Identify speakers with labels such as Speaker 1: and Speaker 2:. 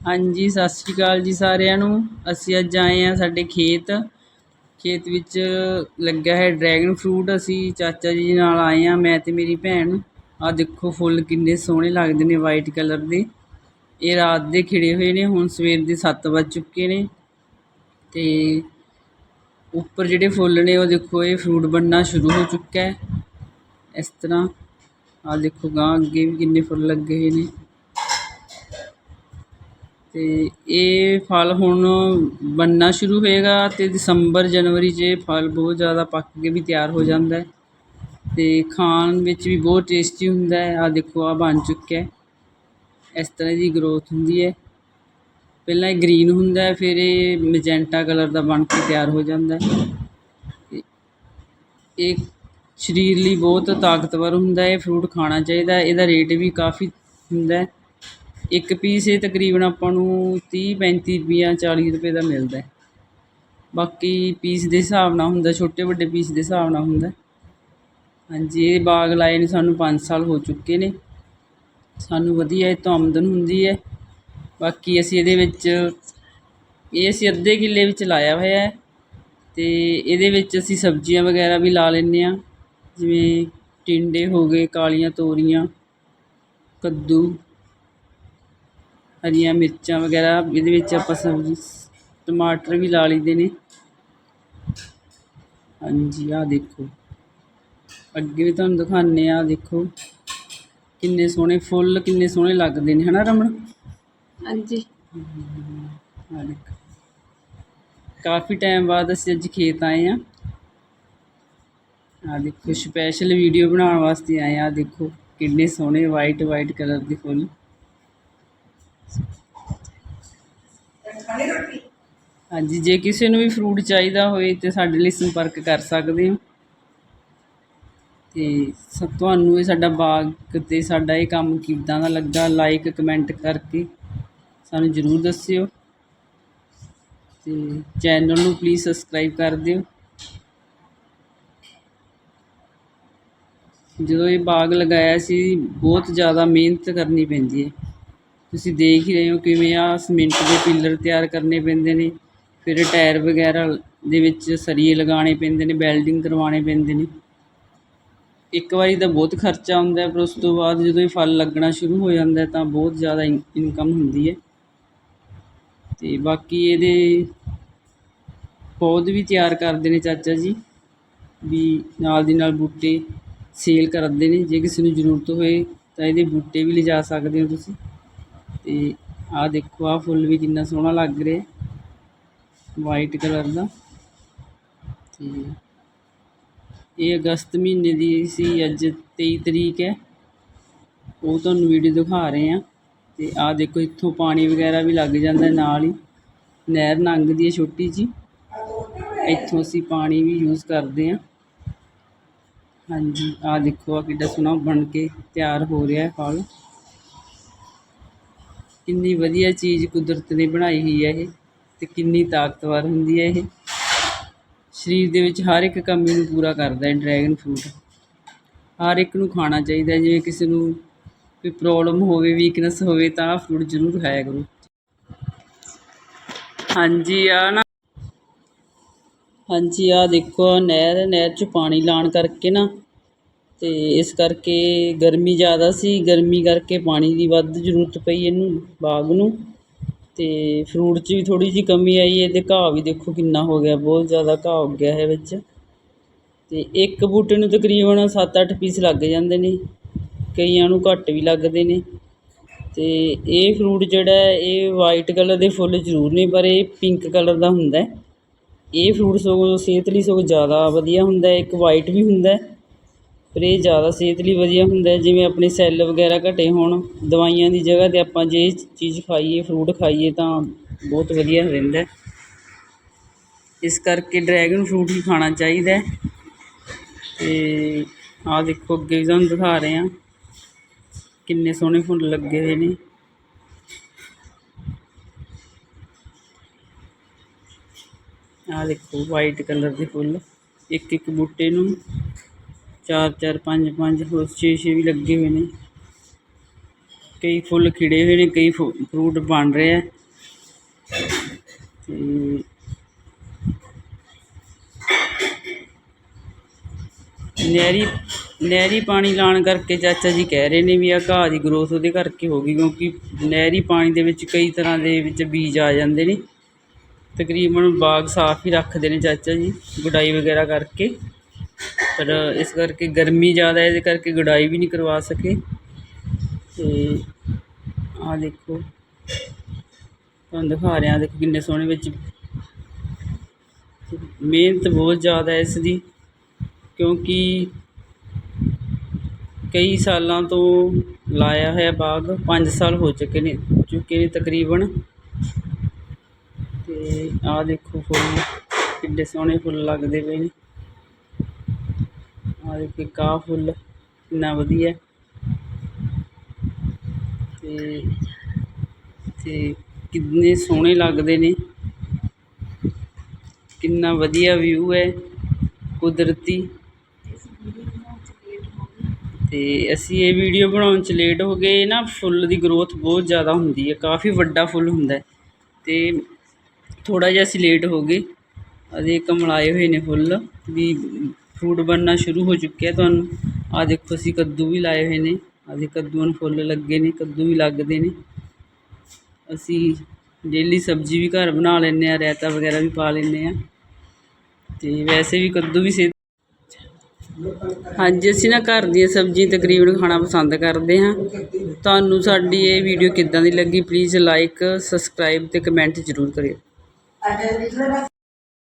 Speaker 1: ਹਾਂਜੀ, ਸਤਿ ਸ਼੍ਰੀ ਅਕਾਲ ਜੀ ਸਾਰਿਆਂ ਨੂੰ। ਅਸੀਂ ਅੱਜ ਆਏ ਹਾਂ ਸਾਡੇ ਖੇਤ। ਖੇਤ ਵਿੱਚ ਲੱਗਾ ਹੈ ਡਰੈਗਨ ਫਰੂਟ। ਅਸੀਂ ਚਾਚਾ ਜੀ ਨਾਲ ਆਏ ਹਾਂ, ਮੈਂ ਤੇ ਮੇਰੀ ਭੈਣ। ਆਹ ਦੇਖੋ ਫੁੱਲ ਕਿੰਨੇ ਸੋਹਣੇ ਲੱਗਦੇ ਨੇ ਵਾਈਟ ਕਲਰ ਦੇ। ਇਹ ਰਾਤ ਦੇ ਖਿੜੇ ਹੋਏ ਨੇ, ਹੁਣ ਸਵੇਰ ਦੇ 7 ਵੱਜ ਚੁੱਕੇ ਨੇ। ਤੇ ਉੱਪਰ ਜਿਹੜੇ ਫੁੱਲ ਨੇ, ਉਹ ਦੇਖੋ ਇਹ ਫਰੂਟ ਬਣਨਾ ਸ਼ੁਰੂ ਹੋ ਚੁੱਕਾ ਹੈ। ਇਸ ਤਰ੍ਹਾਂ ਆਹ ਦੇਖੋ ਗਾਂ ਅੱਗੇ ਵੀ ਕਿੰਨੇ ਫੁੱਲ ਲੱਗੇ ਹੋਏ ਨੇ। ਤੇ ਇਹ ਫਲ ਹੁਣ ਬਣਨਾ ਸ਼ੁਰੂ ਹੋਏਗਾ ਅਤੇ ਦਸੰਬਰ, ਜਨਵਰੀ 'ਚ ਇਹ ਫਲ ਬਹੁਤ ਜ਼ਿਆਦਾ ਪੱਕ ਕੇ ਵੀ ਤਿਆਰ ਹੋ ਜਾਂਦਾ ਅਤੇ ਖਾਣ ਵਿੱਚ ਵੀ ਬਹੁਤ ਟੇਸਟੀ ਹੁੰਦਾ ਆਹ ਦੇਖੋ, ਆਹ ਬਣ ਚੁੱਕਿਆ ਇਸ ਤਰ੍ਹਾਂ ਦੀ ਗਰੋਥ ਹੁੰਦੀ ਹੈ। ਪਹਿਲਾਂ ਇਹ ਗ੍ਰੀਨ ਹੁੰਦਾ ਫਿਰ ਇਹ ਮਜੈਂਟਾ ਕਲਰ ਦਾ ਬਣ ਕੇ ਤਿਆਰ ਹੋ ਜਾਂਦਾ ਇਹ ਸਰੀਰ ਲਈ ਬਹੁਤ ਤਾਕਤਵਰ ਹੁੰਦਾ ਇਹ ਫਰੂਟ ਖਾਣਾ ਚਾਹੀਦਾ ਇਹਦਾ ਰੇਟ ਵੀ ਕਾਫੀ ਹੁੰਦਾ ਇੱਕ ਪੀਸ ਇਹ ਤਕਰੀਬਨ ਆਪਾਂ ਨੂੰ 30 35 ਰੁਪਈਆ 40 ਰੁਪਏ ਦਾ ਮਿਲਦਾ ਬਾਕੀ ਪੀਸ ਦੇ ਹਿਸਾਬ ਨਾਲ ਹੁੰਦਾ, ਛੋਟੇ ਵੱਡੇ ਪੀਸ ਦੇ ਹਿਸਾਬ ਨਾਲ ਹੁੰਦਾ। ਹਾਂਜੀ, ਇਹ ਬਾਗ ਲਾਏ ਨੇ ਸਾਨੂੰ 5 ਸਾਲ ਹੋ ਚੁੱਕੇ ਨੇ। ਸਾਨੂੰ ਵਧੀਆ ਇਹ ਤੋਂ ਆਮਦਨ ਹੁੰਦੀ ਹੈ। ਬਾਕੀ ਅਸੀਂ ਇਹਦੇ ਵਿੱਚ, ਇਹ ਅਸੀਂ ਅੱਧੇ ਕਿੱਲੇ ਵਿੱਚ ਲਾਇਆ ਹੋਇਆ ਹੈ। ਤੇ ਇਹਦੇ ਵਿੱਚ ਅਸੀਂ ਸਬਜ਼ੀਆਂ ਵਗੈਰਾ ਵੀ ਲਾ ਲੈਂਦੇ ਹਾਂ। ਜਿਵੇਂ ਟਿੰਡੇ ਹੋ ਗਏ, ਕਾਲੀਆਂ ਤੋਰੀਆਂ, ਕੱਦੂ ਹਰੀਆਂ ਮਿਰਚਾਂ ਵਗੈਰਾ ਇਹਦੇ ਵਿੱਚ ਆਪਾਂ ਸਬਜ਼ੀ ਟਮਾਟਰ ਵੀ ਲਾ ਲਈਦੇ ਨੇ। ਹਾਂਜੀ ਆਹ ਦੇਖੋ। ਅੱਗੇ ਵੀ ਤੁਹਾਨੂੰ ਦਿਖਾਉਂਦੇ ਆ ਦੇਖੋ। ਕਿੰਨੇ ਸੋਹਣੇ ਫੁੱਲ ਕਿੰਨੇ ਸੋਹਣੇ ਲੱਗਦੇ ਨੇ ਹਨਾ ਰਮਣ
Speaker 2: ਹਾਂਜੀ।
Speaker 1: ਆਹ ਦੇਖੋ। ਕਾਫੀ ਟਾਈਮ ਬਾਅਦ ਅਸੀਂ ਅੱਜ ਖੇਤ ਆਏ ਆ ਆ ਦੇਖੋ ਸਪੈਸ਼ਲ ਵੀਡੀਓ ਬਣਾਉਣ ਵਾਸਤੇ ਆਏ ਆ ਦੇਖੋ ਕਿੰਨੇ ਸੋਹਣੇ ਵਾਈਟ ਵਾਈਟ ਕਲਰ ਦੇ ਫੁੱਲ। ਹਾਂਜੀ, ਜੇ ਕਿਸੇ ਨੂੰ ਵੀ ਫਰੂਟ ਚਾਹੀਦਾ ਹੋਵੇ ਤੇ ਸਾਡੇ ਲਈ ਸੰਪਰਕ ਕਰ ਸਕਦੇ ਹੋ। ਤੇ ਸ ਤੁਹਾਨੂੰ ਇਹ ਸਾਡਾ ਬਾਗ ਤੇ ਸਾਡਾ ਇਹ ਕੰਮ ਕਿੱਦਾਂ ਦਾ ਲੱਗਾ ਲਾਈਕ ਕਮੈਂਟ ਕਰਕੇ ਸਾਨੂੰ ਜ਼ਰੂਰ ਦੱਸਿਓ। ਤੇ ਚੈਨਲ ਨੂੰ ਪਲੀਜ਼ ਸਬਸਕ੍ਰਾਈਬ ਕਰ ਦਿਓ। ਜਦੋਂ ਇਹ ਬਾਗ ਲਗਾਇਆ ਸੀ, ਬਹੁਤ ਜ਼ਿਆਦਾ ਮਿਹਨਤ ਕਰਨੀ ਪੈਂਦੀ ਹੈ। ਤੁਸੀਂ ਦੇਖ ਹੀ ਰਹੇ ਹੋ ਕਿਵੇਂ ਆ ਸੀਮੈਂਟ ਦੇ ਪਿੱਲਰ ਤਿਆਰ ਕਰਨੇ ਪੈਂਦੇ ਨੇ, ਫਿਰ ਟਾਇਰ ਵਗੈਰਾ ਦੇ ਵਿੱਚ ਸਰੀਏ ਲਗਾਉਣੇ ਪੈਂਦੇ ਨੇ ਵੈਲਡਿੰਗ ਕਰਵਾਉਣੇ ਪੈਂਦੇ ਨੇ। ਇੱਕ ਵਾਰੀ ਤਾਂ ਬਹੁਤ ਖਰਚਾ ਆਉਂਦਾ ਪਰ ਉਸ ਤੋਂ ਬਾਅਦ ਜਦੋਂ ਇਹ ਫਲ ਲੱਗਣਾ ਸ਼ੁਰੂ ਹੋ ਜਾਂਦਾ ਤਾਂ ਬਹੁਤ ਜ਼ਿਆਦਾ ਇਨ- ਇਨਕਮ ਹੁੰਦੀ ਹੈ। ਤੇ ਬਾਕੀ ਇਹਦੇ ਪੌਦ ਵੀ ਤਿਆਰ ਕਰਦੇ ਨੇ ਚਾਚਾ ਜੀ, ਵੀ ਨਾਲ ਦੀ ਨਾਲ ਬੂਟੇ ਸੇਲ ਕਰਦੇ ਨੇ, ਜੇ ਕਿਸੇ ਨੂੰ ਜ਼ਰੂਰਤ ਹੋਏ ਤਾਂ ਇਹਦੇ ਬੂਟੇ ਵੀ ਲਿਜਾ ਸਕਦੇ ਹੋ ਤੁਸੀਂ। ਤੇ ਆਹ ਦੇਖੋ, ਆਹ ਫੁੱਲ ਵੀ ਕਿੰਨਾ ਸੋਹਣਾ ਲੱਗ ਰਿਹਾ ਵਾਈਟ ਕਲਰ ਦਾ। ਤੇ ਇਹ ਅਗਸਤ ਮਹੀਨੇ ਦੀ ਸੀ, ਅੱਜ 23 ਤਰੀਕ ਹੈ। ਉਹ ਤੁਹਾਨੂੰ ਵੀਡੀਓ ਦਿਖਾ ਰਹੇ ਆ ਤੇ ਆਹ ਦੇਖੋ, ਇੱਥੋਂ ਪਾਣੀ ਵਗੈਰਾ ਵੀ ਲੱਗ ਜਾਂਦਾ ਨਾਲ ਹੀ। ਨਹਿਰ ਲੰਘਦੀ ਹੈ ਛੋਟੀ ਜੀ ਇੱਥੋਂ ਅਸੀਂ ਪਾਣੀ ਵੀ ਯੂਜ਼ ਕਰਦੇ ਹਾਂ। ਹਾਂਜੀ, ਆਹ ਦੇਖੋ ਆ ਕਿੱਡਾ ਸੋਹਣਾ ਬਣ ਕੇ ਤਿਆਰ ਹੋ ਰਿਹਾ ਹੈ ਫਲ। ਕਿੰਨੀ ਵਧੀਆ ਚੀਜ਼ ਕੁਦਰਤ ਨੇ ਬਣਾਈ ਹੋਈ ਹੈ ਇਹ ਅਤੇ ਕਿੰਨੀ ਤਾਕਤਵਰ ਹੁੰਦੀ ਹੈ ਇਹ। ਸਰੀਰ ਦੇ ਵਿੱਚ ਹਰ ਇੱਕ ਕਮੀ ਨੂੰ ਪੂਰਾ ਕਰਦਾ ਹੈ ਡਰੈਗਨ ਫਰੂਟ। ਹਰ ਇੱਕ ਨੂੰ ਖਾਣਾ ਚਾਹੀਦਾ ਜਿਵੇਂ ਕਿਸੇ ਨੂੰ ਕੋਈ ਪ੍ਰੋਬਲਮ ਹੋਵੇ ਵੀਕਨੈਸ ਹੋਵੇ, ਤਾਂ ਆਹ ਫਰੂਟ ਜ਼ਰੂਰ ਖਾਇਆ ਕਰੋ। ਹਾਂਜੀ, ਆ ਨਾ। ਹਾਂਜੀ, ਆ ਦੇਖੋ ਨਹਿਰ ਨਹਿਰ 'ਚ ਪਾਣੀ ਲਾਣ ਕਰਕੇ ਨਾ ਤੇ ਇਸ ਕਰਕੇ ਗਰਮੀ ਜ਼ਿਆਦਾ ਸੀ, ਗਰਮੀ ਕਰਕੇ ਪਾਣੀ ਦੀ ਵੱਧ ਜ਼ਰੂਰਤ ਪਈ ਇਹਨੂੰ, ਬਾਗ ਨੂੰ। ਅਤੇ ਫਰੂਟ 'ਚ ਵੀ ਥੋੜ੍ਹੀ ਜਿਹੀ ਕਮੀ ਆਈ ਹੈ ਅਤੇ ਘਾਹ ਵੀ ਦੇਖੋ ਕਿੰਨਾ ਹੋ ਗਿਆ, ਬਹੁਤ ਜ਼ਿਆਦਾ ਘਾਹ ਉੱਗ ਗਿਆ ਹੈ ਵਿੱਚ। ਅਤੇ ਇੱਕ ਬੂਟੇ ਨੂੰ ਤਕਰੀਬਨ 7-8 ਪੀਸ ਲੱਗ ਜਾਂਦੇ ਨੇ, ਕਈਆਂ ਨੂੰ ਘੱਟ ਵੀ ਲੱਗਦੇ ਨੇ। ਅਤੇ ਇਹ ਫਰੂਟ ਜਿਹੜਾ ਇਹ ਵਾਈਟ ਕਲਰ ਦੇ ਫੁੱਲ ਜ਼ਰੂਰ ਨੇ, ਪਰ ਇਹ ਪਿੰਕ ਕਲਰ ਦਾ ਹੁੰਦਾ ਇਹ ਫਰੂਟ ਸਗੋਂ ਸਿਹਤ ਲਈ ਸਗੋਂ ਜ਼ਿਆਦਾ ਵਧੀਆ ਹੁੰਦਾ ਇੱਕ ਵਾਈਟ ਵੀ ਹੁੰਦਾ ਪਰ ਇਹ ਜ਼ਿਆਦਾ ਸਿਹਤ ਲਈ ਵਧੀਆ ਹੁੰਦਾ ਜਿਵੇਂ ਆਪਣੇ ਸੈੱਲ ਵਗੈਰਾ ਘਟੇ ਹੋਣ, ਦਵਾਈਆਂ ਦੀ ਜਗ੍ਹਾ 'ਤੇ ਆਪਾਂ ਜੇ ਚੀਜ਼ ਖਾਈਏ ਫਰੂਟ ਖਾਈਏ ਤਾਂ ਬਹੁਤ ਵਧੀਆ ਰਹਿੰਦਾ ਇਸ ਕਰਕੇ ਡਰੈਗਨ ਫਰੂਟ ਹੀ ਖਾਣਾ ਚਾਹੀਦਾ ਅਤੇ ਆਹ ਦੇਖੋ, ਅੱਗੇ ਵੀ ਤੁਹਾਨੂੰ ਦਿਖਾ ਰਹੇ ਹਾਂ ਕਿੰਨੇ ਸੋਹਣੇ ਫੁੱਲ ਲੱਗੇ ਹੋਏ ਨੇ। ਆਹ ਦੇਖੋ ਵਾਈਟ ਕਲਰ ਦੇ ਫੁੱਲ ਇੱਕ ਇੱਕ ਬੂਟੇ ਨੂੰ। ਚਾਰ ਚਾਰ, ਪੰਜ ਪੰਜ, ਹੋਰ ਛੇ ਛੇ ਵੀ ਲੱਗੇ ਹੋਏ ਨੇ। ਕਈ ਫੁੱਲ ਖਿੜੇ ਹੋਏ ਨੇ, ਕਈ ਫੂ- ਫਰੂਟ ਬਣ ਰਹੇ ਆ। ਤੇ ਨਹਿਰੀ ਨਹਿਰੀ ਪਾਣੀ ਲਾਉਣ ਕਰਕੇ ਚਾਚਾ ਜੀ ਕਹਿ ਰਹੇ ਨੇ ਵੀ ਆ ਘਾਹ ਦੀ ਗਰੋਥ ਉਹਦੇ ਕਰਕੇ ਹੋ ਗਈ, ਕਿਉਂਕਿ ਨਹਿਰੀ ਪਾਣੀ ਦੇ ਵਿੱਚ ਕਈ ਤਰ੍ਹਾਂ ਦੇ ਵਿੱਚ ਬੀਜ ਆ ਜਾਂਦੇ ਨੇ। ਤਕਰੀਬਨ ਬਾਗ ਸਾਫ਼ ਹੀ ਰੱਖਦੇ ਨੇ ਚਾਚਾ ਜੀ, ਗੁਡਾਈ ਵਗੈਰਾ ਕਰਕੇ। ਪਰ ਇਸ ਕਰਕੇ ਗਰਮੀ ਜ਼ਿਆਦਾ ਹੈ, ਇਹਦੇ ਕਰਕੇ ਗੁਡਾਈ ਵੀ ਨਹੀਂ ਕਰਵਾ ਸਕੇ। ਤੇ ਆਹ ਦੇਖੋ, ਤੁਹਾਨੂੰ ਦਿਖਾ ਰਿਹਾ, ਦੇਖੋ ਕਿੰਨੇ ਸੋਹਣੇ ਵਿੱਚ। ਮਿਹਨਤ ਬਹੁਤ ਜ਼ਿਆਦਾ ਹੈ ਇਸ ਦੀ ਕਿਉਂਕਿ ਕਈ ਸਾਲਾਂ ਤੋਂ ਲਾਇਆ ਹੋਇਆ ਬਾਗ 5 ਸਾਲ ਹੋ ਚੁੱਕੇ ਨੇ ਚੁੱਕੇ ਨੇ ਤਕਰੀਬਨ। ਤੇ ਆਹ ਦੇਖੋ ਫੁੱਲ, ਕਿੰਨੇ ਸੋਹਣੇ ਫੁੱਲ ਲੱਗਦੇ ਪਏ ਨੇ। ਆਹ ਦੇਖੋ ਆਹ ਫੁੱਲ, ਕਿੰਨਾ ਵਧੀਆ। ਤੇ ਤੇ ਕਿੰਨੇ ਸੋਹਣੇ ਲੱਗਦੇ ਨੇ। ਕਿੰਨਾ ਵਧੀਆ ਵਿਊ ਹੈ, ਕੁਦਰਤੀ। ਤੇ ਅਸੀਂ ਇਹ ਵੀਡੀਓ ਬਣਾਉਣ ਚ ਲੇਟ ਹੋ ਗਏ, ਨਾ ਫੁੱਲ ਦੀ ਗਰੋਥ ਬਹੁਤ ਜ਼ਿਆਦਾ ਹੁੰਦੀ ਹੈ, ਕਾਫੀ ਵੱਡਾ ਫੁੱਲ ਹੁੰਦਾ ਹੈ। ਤੇ ਥੋੜਾ ਜਿਹਾ ਅਸੀਂ ਲੇਟ ਹੋ ਗਏ। ਅਜੇ ਕਮਲਾਏ ਹੋਏ ਨੇ ਫੁੱਲ, ਵੀ ਫਰੂਟ ਬਣਨਾ ਸ਼ੁਰੂ ਹੋ ਚੁੱਕਿਆ ਤੁਹਾਨੂੰ। ਆ ਦੇਖੋ, ਅਸੀਂ ਕੱਦੂ ਵੀ ਲਾਏ ਹੋਏ ਨੇ। ਆਦੇ ਕੱਦੂਆਂ ਨੂੰ ਫੁੱਲ ਲੱਗੇ ਨੇ, ਕੱਦੂ ਵੀ ਲੱਗਦੇ ਨੇ। ਅਸੀਂ ਡੇਲੀ ਸਬਜ਼ੀ ਵੀ ਘਰ ਬਣਾ ਲੈਂਦੇ ਆ ਰਾਇਤਾ ਵਗੈਰਾ ਵੀ ਪਾ ਲੈਂਦੇ ਆ ਤੇ ਵੈਸੇ ਵੀ ਕੱਦੂ ਵੀ ਸਿਹਤ ਹਾਂਜੀ, ਅਸੀਂ ਨਾ ਘਰ ਦੀਆਂ ਸਬਜ਼ੀਆਂ ਤਕਰੀਬਨ ਖਾਣਾ ਪਸੰਦ ਕਰਦੇ ਹਾਂ। ਤੁਹਾਨੂੰ ਸਾਡੀ ਇਹ ਵੀਡੀਓ ਕਿੱਦਾਂ ਦੀ ਲੱਗੀ ਪਲੀਜ਼ ਲਾਈਕ ਸਬਸਕ੍ਰਾਈਬ ਤੇ ਕਮੈਂਟ ਜ਼ਰੂਰ ਕਰਿਓ।